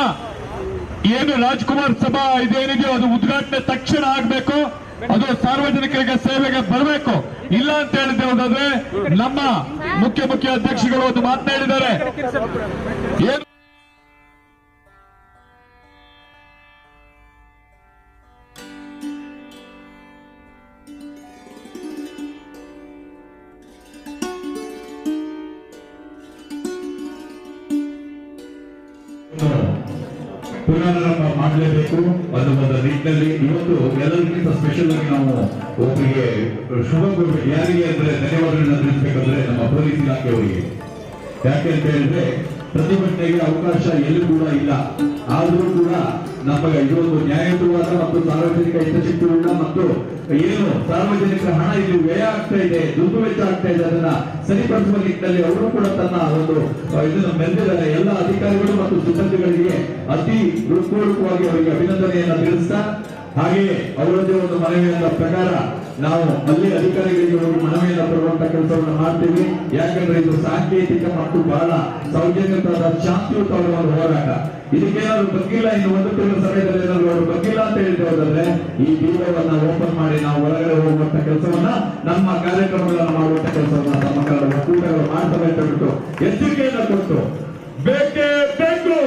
ಏನು ರಾಜ್ಕುಮಾರ್ ಸಭಾ ಇದೇನಿದೆಯೋ ಅದು ಉದ್ಘಾಟನೆ ತಕ್ಷಣ ಆಗ್ಬೇಕು. ಅದು ಸಾರ್ವಜನಿಕರಿಗೆ ಸೇವೆಗೆ ಬರಬೇಕು. ಇಲ್ಲ ಅಂತ ಹೇಳಿದ್ರೆ ಹೋದಾದ್ರೆ ನಮ್ಮ ಮುಖ್ಯ ಮುಖ್ಯ ಅಧ್ಯಕ್ಷಗಳು ಒಂದು ಮಾತನಾಡಿದ್ದಾರೆ ಏನು ಮಾಡಲೇಬೇಕು. ಒಂದು ನಿಟ್ಟಿನಲ್ಲಿ ಇವತ್ತು ಎಲ್ಲರಿಗಿಂತ ಸ್ಪೆಷಲ್ ಆಗಿ ನಾವು ಒಬ್ಬರಿಗೆ ಶುಭ ಕೊಡಬೇಕು ಯಾರಿಗೆ ಅಂದ್ರೆ ಧನ್ಯವಾದಗಳನ್ನ ತಿಳಿಸ್ಬೇಕಂದ್ರೆ ನಮ್ಮ ಪೊಲೀಸ್ ಇಲಾಖೆಯವರಿಗೆ ಯಾಕೆ ಅಂತ ಹೇಳಿದ್ರೆ ಪ್ರತಿಭಟನೆಗೆ ಅವಕಾಶ ಎಲ್ಲೂ ಕೂಡ ಇಲ್ಲ. ಆದರೂ ಕೂಡ ನಮಗೆ ಇದೊಂದು ನ್ಯಾಯಯುತವಾದ ಮತ್ತು ಸಾರ್ವಜನಿಕ ಹಿತಶಕ್ತಿಯುಳ್ಳ ಮತ್ತು ಏನು ಸಾರ್ವಜನಿಕರ ಹಣ ಇಲ್ಲಿ ವ್ಯಯ ಆಗ್ತಾ ಇದೆ, ದುಡ್ಡು ವೆಚ್ಚ ಆಗ್ತಾ ಇದೆ ಅದನ್ನ ಸರಿಪಡಿಸುವ ನಿಟ್ಟಿನಲ್ಲಿ ಅವರು ಕೂಡ ತನ್ನ ಒಂದು ಇದನ್ನು ಮೆರೆದಿದ್ದಾರೆ. ಎಲ್ಲ ಅಧಿಕಾರಿಗಳು ಮತ್ತು ಸಿಬ್ಬಂದಿಗಳಿಗೆ ಅತಿ ಹೃತ್ಪೂರ್ವಕವಾಗಿ ಅವರಿಗೆ ಅಭಿನಂದನೆಯನ್ನ ತಿಳಿಸ್ತಾ, ಹಾಗೆಯೇ ಅವರದ್ದೇ ಒಂದು ಮನವಿಯ ಪ್ರಕಾರ ನಾವು ಅಲ್ಲಿ ಅಧಿಕಾರಿಗಳಿಗೆ ಹೋಗಿ ಮನವಿಯನ್ನ ತರುವಂತ ಕೆಲಸವನ್ನು ಮಾಡ್ತೀವಿ. ಯಾಕಂದ್ರೆ ಇದು ಸಾಂಕೇತಿಕ ಮತ್ತು ಬಹಳ ಸೌಜನ್ಯತಾದ ಶಾಂತಿಯುತವಾದ ಒಂದು ಹೋರಾಟ. ಇದಕ್ಕೇನಾದ್ರು ಬಗ್ಗಿಲ್ಲ ಇನ್ನು ಒಂದು ತಿಂಗಳ ಸಮಯದಲ್ಲಿ ಏನಾದ್ರು ಅವರು ಬಗ್ಗಿಲ್ಲ ಅಂತ ಹೇಳ್ತಾ ಹೋದ್ರೆ ಈ ಬೀಗವನ್ನ ಓಪನ್ ಮಾಡಿ ನಾವು ಒಳಗಡೆ ಹೋಗುವಂತ ಕೆಲಸವನ್ನ, ನಮ್ಮ ಕಾರ್ಯಕ್ರಮಗಳನ್ನು ಮಾಡುವಂತ ಕೆಲಸವನ್ನ ನಮ್ಮ ಕೂಟಗಳು ಮಾಡ್ತವೆ ಅಂತ ಬಿಟ್ಟು ಎಚ್ಚರಿಕೆಯನ್ನ ಕೊಟ್ಟು ಬೇಕೇ ಬೇಕು.